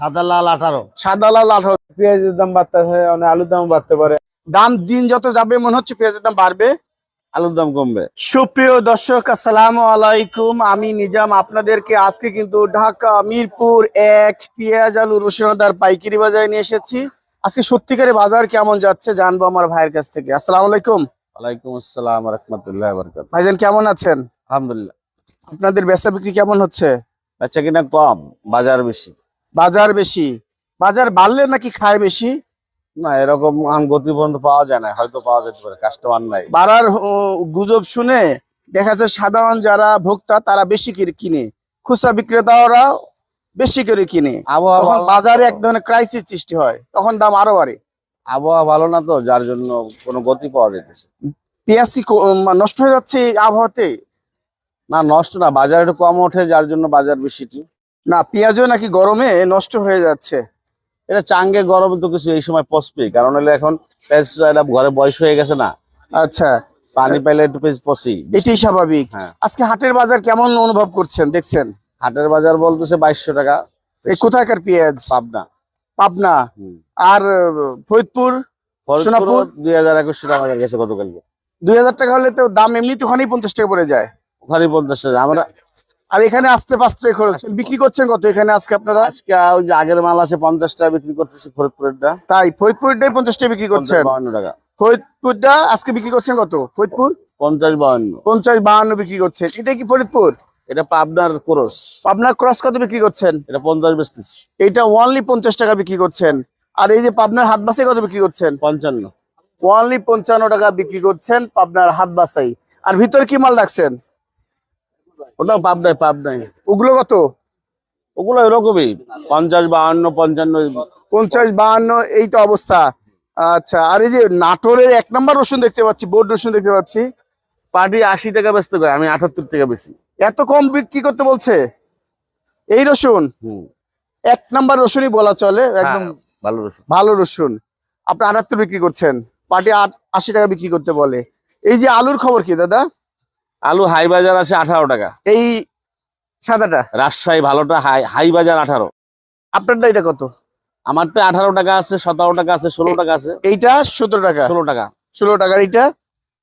সাদা লাল আঠারো। সাদা লাল আঠারো। পেঁয়াজের দাম বাড়তে হয় অনেক আলুর দাম বাড়তে পারে। দাম দিন যত যাবে মনে হচ্ছে পেঁয়াজের দাম বাড়বে আলুর দাম কমবে। সুপ্রিয় দর্শক আসসালামু আলাইকুম। আমি নিজাম। আপনাদেরকে আজকে কিন্তু ঢাকা মিরপুর এক পেঁয়াজ আলু রসুনদার পাইকারি বাজারে নিয়ে এসেছি। আজকে সত্যিকারের বাজার কেমন যাচ্ছে জানব আমার ভাইয়ের কাছ থেকে। আসসালাম আলাইকুম। ওয়ালাইকুম আসসালাম রহমতুল্লাহ ভাইজান কেমন আছেন? আলহামদুলিল্লাহ। আপনাদের বেচা বিক্রি কেমন হচ্ছে? আচ্ছা কিনা কম বাজার বেশি। বাজার বেশি। বাজার বাড়লে নাকি খায় বেশি? না এরকম গতি পর্যন্ত পাওয়া যায় না হয়তো পাওয়া যেতে পারে কাস্টমার নাই। বাড়ার গুজব শুনে দেখা যায় সাধারণ যারা ভোক্তা তারা বেশি করে কিনে। খুচরা বিক্রেতারা বেশি করে কিনে। আবহাওয়া বাজারে এক ধরনের ক্রাইসিস সৃষ্টি হয় তখন দাম আরও বাড়ে। আবহাওয়া ভালো না তো যার জন্য কোনো গতি পাওয়া যেতেছে। পেঁয়াজ কি নষ্ট হয়ে যাচ্ছে এই আবহাওয়াতে? না নষ্ট না বাজার একটু কম ওঠে যার জন্য বাজার বেশি। না পেঁয়াজও নাকি গরমে নষ্ট হয়ে যাচ্ছে। এটা চাঙ্গে গরমে তো কিছু এই সময় পচবে কারণ হলে এখন পেঁয়াজ ঘরে বয়স হয়ে গেছে না। আচ্ছা। পানি পাইলে একটু পেঁয়াজ পচি। এটাই স্বাভাবিক। হ্যাঁ। আজকে হাটের বাজার কেমন অনুভব করছেন দেখছেন? হাটের বাজার বলতেছে বাইশশো টাকা। এই কোথাকার পেঁয়াজ? পাবনা। পাবনা। আর ফরিদপুর? সোনাপুর? দুই হাজার একুশশো টাকা আমাদের গেছে গতকালকে। দুই হাজার টাকা হলে তো দাম এমনিতে ওখানেই পঞ্চাশ টাকা পড়ে যায়। ওখানেই পঞ্চাশ টাকা। আমরা আর এখানে আসতে পাঁচতে খরচ। বিক্রি করছেন কত? এখানে আজকে আপনারা? আজকে ওই যে আগের মাল আছে পঞ্চাশ টাকা বিক্রি করতেছি ফরিদপুরেরটা। তাই ফরিদপুরটাই পঞ্চাশ টাকা বিক্রি করছেন? বাউন্ন টাকা। ফরিদপুরটা আজকে বিক্রি করছেন কত? ফরিদপুর? পঞ্চাশ বাউন্ন পঞ্চাশ বাহান্ন বিক্রি করছেন। এটা কি ফরিদপুর? এটা পাবনার কোরস। পাবনার ক্রস কত বিক্রি করছেন? এটা পঞ্চাশ বেচতেছি। এইটা ওয়ানলি পঞ্চাশ টাকা বিক্রি করছেন। আর এই যে পাবনার হাত বাসাই কত বিক্রি করছেন? পঞ্চান্ন। ওয়ানলি পঞ্চান্ন টাকা বিক্রি করছেন পাবনার হাত বাসাই আর ভিতরে কি মাল রাখছেন? ওটা পাবনায় পাবনায় ওগুলো কত? ওগুলো এরকমই পঞ্চাশ বাহান্ন পঞ্চান্ন। পঞ্চাশ বাহান্ন এই তো অবস্থা। আচ্ছা আর এই যে নাটোরের এক নম্বর রসুন দেখতে পাচ্ছি বোর্ড রসুন দেখতে পাচ্ছি। পার্টি আশি টাকা ব্যস্ত করে আমি আটাত্তর টাকা বেশি এত কম বিক্রি করতে বলছে? এই রসুন? এক নাম্বার রসুনই বলা চলে একদম হ্যাঁ, ভালো রসুন। ভালো রসুন। আপনি আটাত্তর বিক্রি করছেন পার্টি আট আশি টাকা বিক্রি করতে বলে। এই যে আলুর খবর কি দাদা? আলু হাই বাজার আছে আঠারো টাকা। এই সাদাটা? রাজশাহী ভালোটা হাই হাই বাজার আঠারো। আপনারটা এটা কত? আমারটা আঠারো টাকা আছে সতেরো টাকা আছে ষোলো টাকা আছে। এইটা সতেরো টাকা? ষোলো টাকা। ষোলো টাকার এইটা?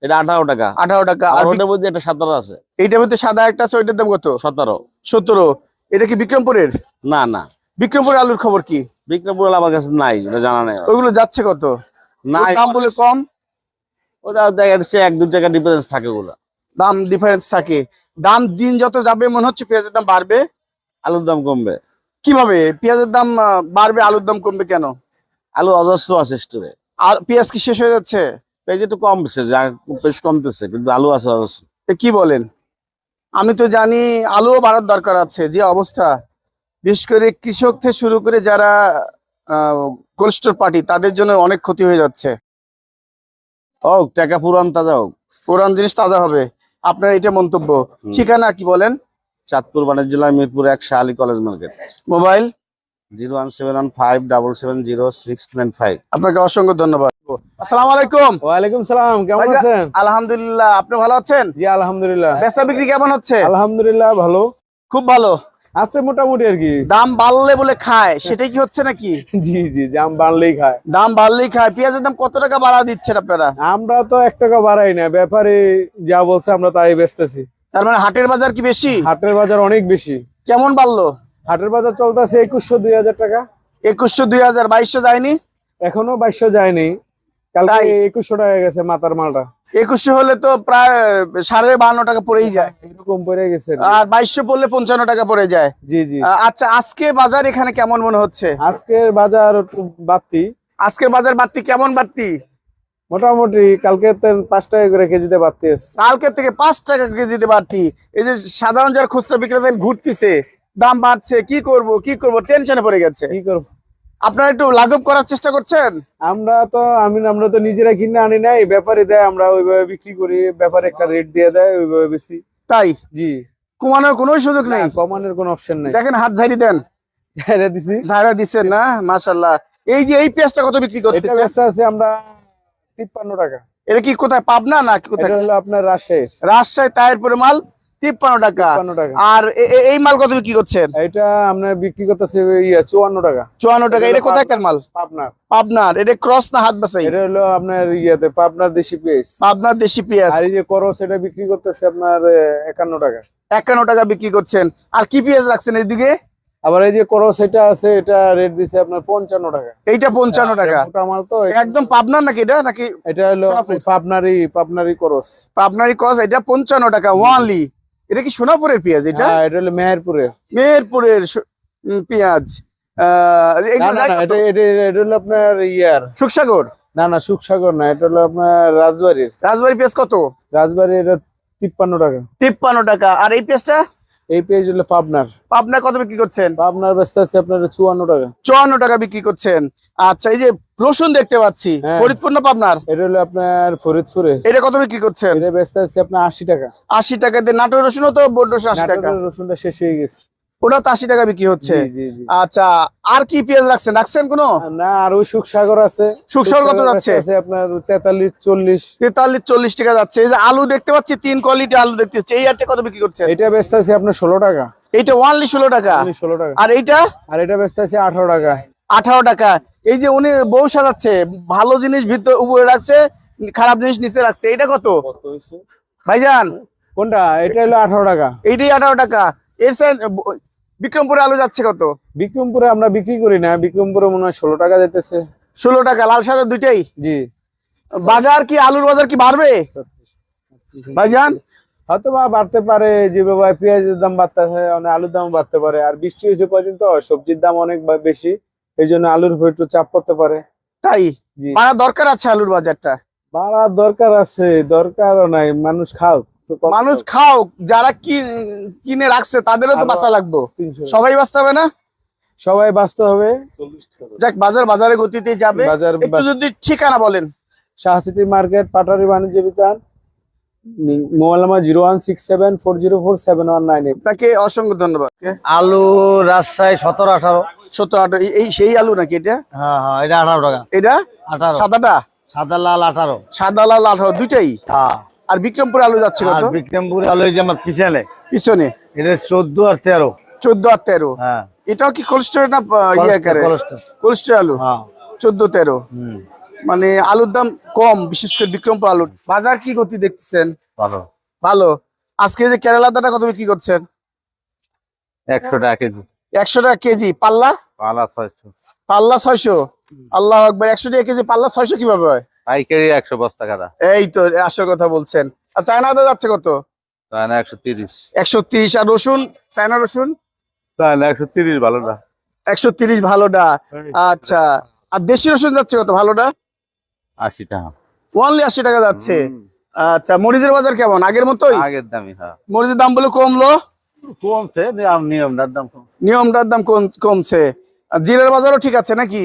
এটা আঠারো টাকা। আঠারো টাকা। আর আর ওটার মধ্যে একটা সতেরো আছে। এইটার মধ্যে সাদা একটা আছে ওইটার দাম কত? সতেরো। সতেরো। এটা কি বিক্রমপুরের? না না। বিক্রমপুরের আলুর খবর কি? বিক্রমপুর আমার কাছে নাই ওটা জানা নাই ওইগুলো যাচ্ছে কত? দাম বলে কম? ওটা দেখা যাচ্ছে এক দু টাকা ডিফারেন্স থাকে ওগুলো। দাম ডিফারেন্স থাকে। দাম দিন যত যাবে মনে হচ্ছে পেঁয়াজের দাম বাড়বে আলুর দাম কমবে। কীভাবে? পেঁয়াজের দাম বাড়বে আলুর দাম কমবে কেন? আলু অজস্র আছে স্টোরে আর পেঁয়াজ কি শেষ হয়ে যাচ্ছে? পেঁয়াজ একটু কমছে যা পেঁয়াজ কমতেছে কিন্তু আলু আছে অজস্র। কি বলেন? আমি তো জানি আলুও বাড়ার দরকার আছে যে অবস্থা। বিশেষ করে কৃষক থেকে শুরু করে যারা কোল্ড পার্টি তাদের জন্য অনেক ক্ষতি হয়ে যাচ্ছে। হোক টাকা পুরান তাজা হোক। পুরান জিনিস তাজা হবে। আপনার এটা মন্তব্য। ঠিকানা কি বলেন? চাঁদপুর বাণিজ্য জেলা মিরপুর এক Shahali college market. Mobile? Zero one seven one five double seven zero six nine five. আপনাকে অসংখ্য ধন্যবাদ। আসসালামু আলাইকুম। ওয়ালাইকুম সালাম কেমন আছেন? আলহামদুলিল্লাহ আপনি ভালো আছেন? জি আলহামদুলিল্লাহ। বেচা বিক্রি কেমন হচ্ছে? আলহামদুলিল্লাহ ভালো। খুব ভালো। আছে মোটামুটি আর কি। দাম বাড়লে বলে খায় সেটাই কি হচ্ছে নাকি? জি জি জাম বাড়লেই খায়। দাম বাড়লেই খায়। পেঁয়াজের দাম কত টাকা বাড়া দিচ্ছেন আপনারা? আমরা তো এক টাকা বাড়াই না ব্যাপারে যা বলছে আমরা তাই বেচতেছি। তার মানে হাটের বাজার কি বেশি? হাটের বাজার অনেক বেশি। কেমন বাড়লো? হাটের বাজার চলতেছে একুশশো দুই হাজার টাকা। একুশশো দুই হাজার বাইশশো যায়নি? এখনও বাইশশো যায়নি। কালকে? একুশশো টাকা গেছে মাথার মালটা। একুশশো হলে তো প্রায় সাড়ে বান্ন টাকা পড়েই যায়। এরকম পড়ে গেছে। আর বাইশশো পড়লে পঞ্চান্ন টাকা পড়ে যায়। জি জি। আচ্ছা আজকে বাজার এখানে কেমন মনে হচ্ছে? আজকের বাজার বাড়তি। আজকের বাজার বাড়তি কেমন বাড়তি? মোটামুটি কালকে পাঁচ টাকা করে কেজিতে বাড়তি। কালকের থেকে পাঁচ টাকা কেজিতে বাড়তি। এই যে সাধারণ যারা খুচরা বিক্রেতা ঘুরতেছে দাম বাড়ছে কি করব কি করব টেনশনে পড়ে গেছে। কি করব? আপনারা একটু লাঘব করার চেষ্টা করছেন? আমরা তো আমি আমরা তো নিজেরা কিনে আনি নাই ব্যাপারে দেয় আমরা ওইভাবে বিক্রি করি ব্যাপারে একটা রেট দিয়ে দেয় ওইভাবে বেশি। তাই? জি। কমানোর কোনো সুযোগ নেই? কমানোর কোনো অপশন নাই। দেখেন হাত ধারি দেন। ছেড়ে দিছি। ভাড়া দিচ্ছেন না? মাশাল্লাহ এই যে এই পেঁয়াজটা কত বিক্রি এটা করতেছে আছে আমরা তিপ্পান্ন টাকা। এটা কি কোথায় পাবনা না কোথায়? এটা হলো আপনার রাজশাহীর। রাজশাহী তায়ের পরে মাল? তিপ্পান্ন টাকা। আর এই মাল কত বিক্রি করছেন? এটা বিক্রি করতেছে চুয়ান্ন টাকা। চুয়ান্ন টাকা। এটা কোথায় মাল? আপনার পাবনার। এটা ক্রস না হাত বাসাই এটা হলো আপনার ইয়াতে পাবনার দেশি পেঁয়াজ। পাবনার দেশি পেঁয়াজ। আর এই যে করস এটা বিক্রি করতেছে আপনার একান্ন টাকা। একান্ন টাকা বিক্রি করছেন। আর কি পেঁয়াজ রাখছেন এইদিকে? আবার এই যে করস এটা আছে এটা রেট দিছে আপনার পঞ্চান্ন টাকা। এইটা পঞ্চান্ন টাকা। মোটা মাল তো একদম পাবনার নাকি এটা? নাকি এটা হলো। পাবনারি পাবনারি করস। পাবনারি কস এটা পঞ্চান্ন টাকা ওয়ানলি এটা কি সোনাপুরের পেঁয়াজ এটা? হ্যাঁ এটা হলো মেহেরপুরের। মেহেরপুরের পেঁয়াজ। এটা হলো আপনার ইয়ার। সুখসাগর? না না সুখসাগর না এটা হলো আপনার রাজবাড়ির। রাজবাড়ি পেঁয়াজ কত? রাজবাড়ি এটা তিপ্পান্ন টাকা। তিপ্পান্ন টাকা। আর এই পেঁয়াজটা? এই পেজ হলো পাবনার। পাবনা কত বিক্রি করছেন? পাবনার ব্যস্ত আছে আপনার চুয়ান্ন টাকা। চুয়ান্ন টাকা বিক্রি করছেন। আচ্ছা এই যে রসুন দেখতে পাচ্ছি হ্যাঁ। ফরিদপুর না পাবনার? এটা হলো আপনার ফরিদপুরে। এটা কত বিক্রি করছেন? এটা ব্যস্ত আছে আপনার আশি টাকা। আশি টাকা দিয়ে নাটোর রসুন তো বোর্ড রসুন আশি টাকা। রসুনটা শেষ হয়ে গেছে। ওটা তো আশি টাকা বিক্রি হচ্ছে। আচ্ছা আর কি পেঁয়াজ রাখছেন? রাখছেন কোনো? না আর ওই সুখসাগর আছে। সুখসাগর কত যাচ্ছে? আপনার তেতাল্লিশ চল্লিশ। তেতাল্লিশ চল্লিশ টাকা যাচ্ছে। এই যে আলু দেখতে পাচ্ছি তিন কোয়ালিটি আলু দেখতে পাচ্ছি। এই আটটা কত বিক্রি করছেন? এটা ব্যস্ত আছে আপনার ষোলো টাকা। এইটা ওয়ানলি ষোলো টাকা? ষোলো টাকা। আর এইটা? আর এটা ব্যস্ত আছে আঠারো টাকা। আঠারো টাকা। এই যে উনি বউ সাজাচ্ছে ভালো জিনিস ভিতর উপরে রাখছে খারাপ জিনিস নিচে রাখছে। এটা কত? ভাইজান। কোনটা? এটা হলো আঠারো টাকা। এইটাই আঠারো টাকা। এর বিক্রমপুরে আলু যাচ্ছে কত? বিক্রমপুরে আমরা বিক্রি করি না বিক্রমপুরে মনে হয় ষোলো টাকা যেতেছে ষোলো টাকা লাল সাদা দুইটাই? জি। বাজার কি আলুর বাজার কি বাড়বে? ভাইজান? হয়তো বা বাড়তে পারে যেভাবে পেঁয়াজের দাম বাড়তেছে মানে আলুর দাম বাড়তে পারে। আর বৃষ্টি হয়েছে কদিন তো সবজির দাম অনেক বেশি এই জন্য আলুর উপর একটু চাপ পড়তে পারে। তাই? জি। বাড়া দরকার আছে আলুর বাজারটা? বাড়ার দরকার আছে দরকারও নাই মানুষ খাও মানুষ খাও যারা কি কিনে রাখছে তাদেরও তো বাঁচা লাগবো। সবাই বাঁচতে হবে না? সবাই বাঁচতে হবে। যাক বাজার বাজারে গতিতে যাবে। একটু যদি ঠিকানা বলেন। শাহসিটি মার্কেট পাটারি বাণিজ্য বিতান mobile number zero one six seven four zero four seven one nine আপনাকে অসংখ্য ধন্যবাদ আলু রাজশাহী সতেরো আঠারো। সত্তর আটো এই- এই সেই আলু নাকি এটা? হ্যাঁ হ্যাঁ এটা আঠারো টাকা। এটা? আঠারো। সাদাটা? সাদা লাল আঠারো। সাদা লাল আঠারো দুইটাই? হ্যাঁ। আর বিক্রমপুর আলু যাচ্ছে কত? বিক্রমপুর আলু এই যে আমার পিছনে। পিছনে? এটা চোদ্দ আর তেরো। চোদ্দ আর তেরো? হ্যাঁ। এটাও কি কোলেস্টোর না ইয়ে করে কোলেস্টোর। কোলেস্টোর আলু? হ্যাঁ। চোদ্দ তেরো? হুম। মানে আলুর দাম কম বিশেষ করে বিক্রমপুর আলু বাজার কি গতি দেখতেছেন? ভালো। ভালো। আজকে যে কেরালা দাটা কত বিক্রি করছেন? একশো টাকা কেজি। একশো টাকা কেজি। পাল্লা? পালা ছয়শো। পাল্লা ছয়শো। আল্লাহ আকবার একশো টাকা কেজি পাল্লা ছয়শো কীভাবে হয়? পাইকারি একশো বস্তা কাটা এই তো আসল কথা বলছেন। আর চায়না আদা যাচ্ছে কত? তাই না একশো তিরিশ। একশো তিরিশ আর রসুন? চায়না রসুন? তাই না একশো তিরিশ ভালো না। একশো তিরিশ ভালোটা আচ্ছা। আর দেশি রসুন যাচ্ছে কত ভালোটা আশি টাকা। ওয়ানলি আশি টাকা যাচ্ছে। আচ্ছা মরিচের বাজার কেমন? আগের মতোই? আগের দামই হ্যাঁ। মরিচের দাম বলে কমলো? কমছে নিয়মটার দাম নিয়মটার দাম কমছে। আর জিরের বাজারও ঠিক আছে নাকি?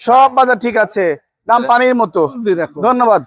সব বাজার ঠিক আছে। দাম পানির মতো। ধন্যবাদ।